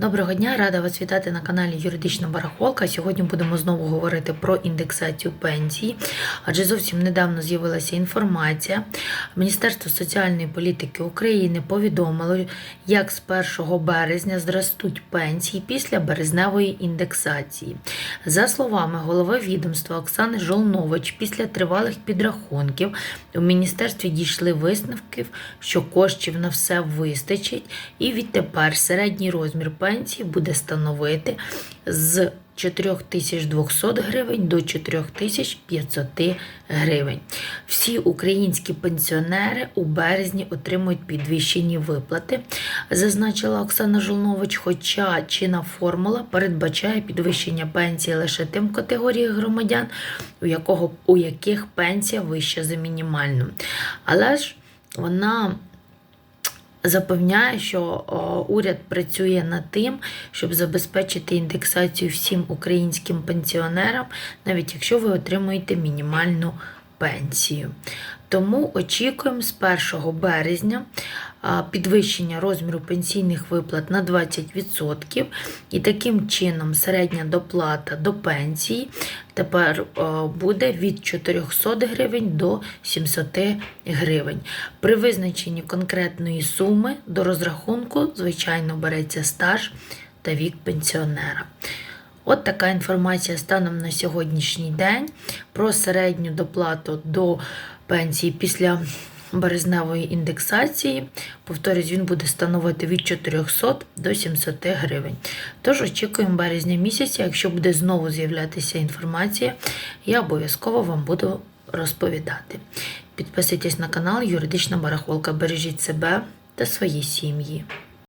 Доброго дня, рада вас вітати на каналі Юридична Барахолка. Сьогодні будемо знову говорити про індексацію пенсії, адже зовсім недавно з'явилася інформація. Міністерство соціальної політики України повідомило, як з 1 березня зростуть пенсії після березневої індексації. За словами голови відомства Оксани Жолнович, після тривалих підрахунків у міністерстві дійшли висновків, що коштів на все вистачить, і відтепер середній розмір пенсії буде становити з 4200 гривень до 4500 гривень. Всі українські пенсіонери у березні отримують підвищені виплати, зазначила Оксана Жолнович, хоча чинна формула передбачає підвищення пенсії лише тим категоріям громадян, у, якого, у яких пенсія вища за мінімальну. Але ж вона запевняє, що уряд працює над тим, щоб забезпечити індексацію всім українським пенсіонерам, навіть якщо ви отримуєте мінімальну пенсію. Тому очікуємо з 1 березня підвищення розміру пенсійних виплат на 20%, і таким чином середня доплата до пенсії тепер буде від 400 гривень до 700 гривень. При визначенні конкретної суми до розрахунку, звичайно, береться стаж та вік пенсіонера. От така інформація станом на сьогоднішній день про середню доплату до пенсії після березневої індексації. Повторюсь, він буде становити від 400 до 700 гривень. Тож очікуємо березня місяця. Якщо буде знову з'являтися інформація, я обов'язково вам буду розповідати. Підписуйтесь на канал Юридична Барахолка. Бережіть себе та свої сім'ї.